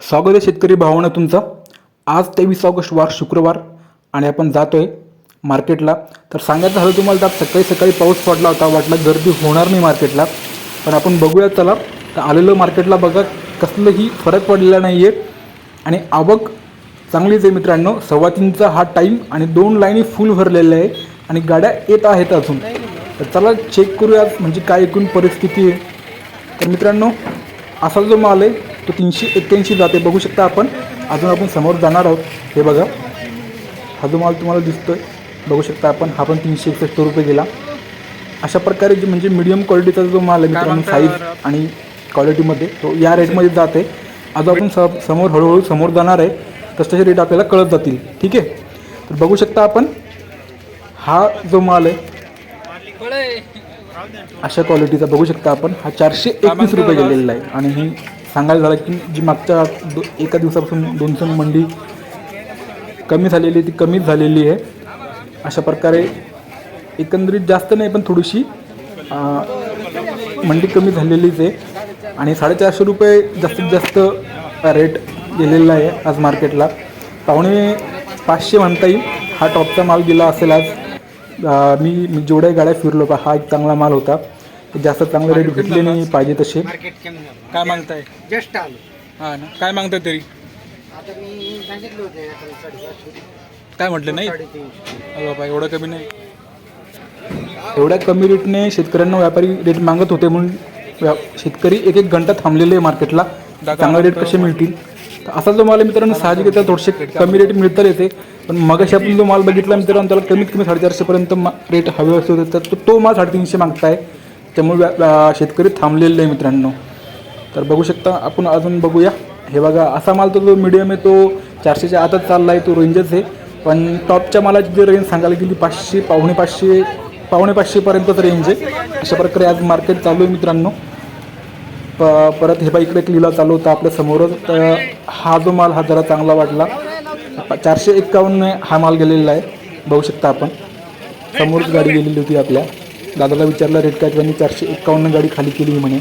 स्वागत आहे शेतकरी भावानं तुमचं. आज तेवीस ऑगस्ट वार शुक्रवार आणि आपण जातोय मार्केटला. तर सांगायचं झालं तुम्हाला तर सकाळी सकाळी पाऊस पडला होता वाटलं गर्दी होणार नाही मार्केटला. पण आपण बघूया चला. तर आलेलं मार्केटला बघा कसलंही फरक पडलेला नाही आहे आणि आवक चांगलीच आहे मित्रांनो. सव्वा तीनचा हा टाईम आणि दोन लाईनी फुल भरलेल्या आहे आणि गाड्या येत आहेत अजून. तर चला चेक करूयात म्हणजे काय एकूण परिस्थिती आहे. तर मित्रांनो असा जो माल आहे तो तीनशे एक्क्याऐंशी जाते. बघू शकता आपण. अजून आपण समोर जाणार आहोत. हे बघा. हा जो माल तुम्हाला दिसतोय बघू शकता आपण. हा पण तीनशे एकसष्ट रुपये गेला. अशा प्रकारे जे म्हणजे मीडियम क्वालिटीचा जो माल आहे मित्रांनो साईज आणि क्वालिटीमध्ये तो या रेटमध्ये जाते. आज आपण स समोर हळूहळू समोर जाणार आहे. तसे रेट आपल्याला कळत जातील. ठीक आहे? तर बघू शकता आपण. हा जो माल आहे अशा क्वालिटीचा बघू शकता आपण. हा चारशे एकवीस रुपये गेलेला आहे. आणि ही सांगायला झालं की जी मागच्या दो एका दिवसापासून दोन मंडी कमी झालेली ती कमीच झालेली आहे. अशा प्रकारे एकंदरीत जास्त नाही पण थोडीशी मंडी कमी झालेलीच आहे. आणि साडेचारशे रुपये जास्तीत जास्त रेट गेलेला आहे आज मार्केटला. पाहुणे पाचशे म्हणता येईल. हा टॉपचा माल गेला असेल आज. मी जेवढ्या गाड्या फिरलो का हा एक चांगला माल होता. जास्त चांगले रेट भेटले नाही पाहिजे तसे. काय मागताय? जस्ट आलो. हा ना. काय मागताय तरी? आता मी सांगितलं होते साडेपाचशे काय म्हटलं नाही? साडेतीनशे. अरे बाबा एवढं कमी नाही. एवढ्या कमी रेटने शेतकऱ्यांना व्यापारी रेट मागत होते म्हणून व्या शेतकरी एक एक घंटा थांबलेले आहे मार्केटला चांगले रेट कसे मिळतील? तर असा जो माल आहे मित्रांनो साहजिक आहे थोडेसे कमी रेट मिळतात येते. पण मगाशी आपण जो माल बघितला मित्रांनो त्याला कमीत कमी साडेचारशेपर्यंत मा रेट हवे असते होते तर तो- तो माल साडेतीनशे मागताय. त्यामुळे शेतकरी थांबलेले आहे मित्रांनो. तर बघू शकता आपण अजून बघूया. हे बघा असा माल तो जो मिडियम आहे तो चारशेच्या आतच चालला आहे तो रेंजच आहे. पण टॉपच्या मालाची जी रेंज सांगायला गेली पाचशे पावणे पाचशे पावणे पाचशेपर्यंतच रेंज आहे. अशा प्रकारे आज मार्केट चालू आहे मित्रांनो. प परत हे बा इकडे एक लिलाव चालू होता आपल्या समोरच. तर हा जो माल हा जरा चांगला वाटला चारशे एक्कावन्न हा माल गेलेला आहे. बघू शकता आपण. समोरच गाडी गेलेली होती आपल्या. दादाला विचारला रेट काय त्यांनी चारशे एक्कावन्न गाडी खाली केली म्हणे.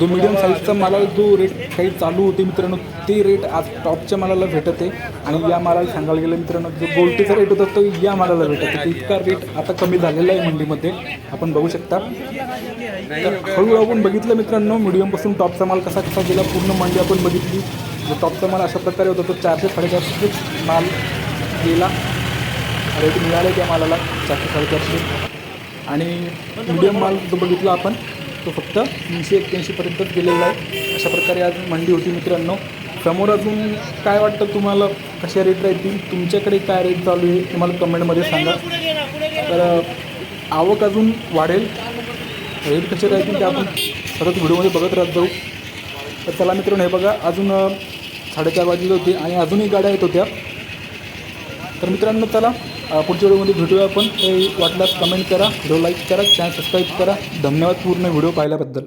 जो मिडियम साईजचा मला जो रेट काही चालू होते मित्रांनो ते रेट आज टॉपच्या मालाला भेटत. आहे आणि या मालाला सांगायला गेलं मित्रांनो जो गोल्टीचा रेट होता तो या मालाला भेटत. आहे इतका रेट आता कमी झालेला आहे मंडीमध्ये. आपण बघू शकता. तर हळूहळू आपण बघितलं मित्रांनो मिडियमपासून टॉपचा माल कसा कसा गेला. पूर्ण मंडी आपण बघितली. जो टॉपचा माल अशा प्रकारे होता तो चारशे साडेचारशेच माल गेला. रेट मिळाला त्या मालाला. चारशे साडेचारशे. आणि मीडियम माल जो बघितला आपण तो फक्त तीनशे एक्क्याऐंशीपर्यंतच गेलेला आहे. अशा प्रकारे आज मंडी होती मित्रांनो. समोर अजून काय वाटतं तुम्हाला? कशा रेट राहतील तुमच्याकडे काय रेट चालू आहे? तुम्हाला कमेंटमध्ये सांगा. तर आवक अजून वाढेल. रेट कसे राहतील ते आपण सतत व्हिडिओमध्ये बघत राहत जाऊ. तर चला मित्रांनो हे बघा. अजून साडेचार वाजले होते आणि अजूनही गाड्या येत होत्या. तर मित्रांनो चला. पुढच्या व्हिडिओमध्ये भेटूया आपण. काही वाटल्यास कमेंट करा व्हिडिओ लाईक करा चॅनल सबस्क्राईब करा. धन्यवाद पूर्ण व्हिडिओ पाहिल्याबद्दल.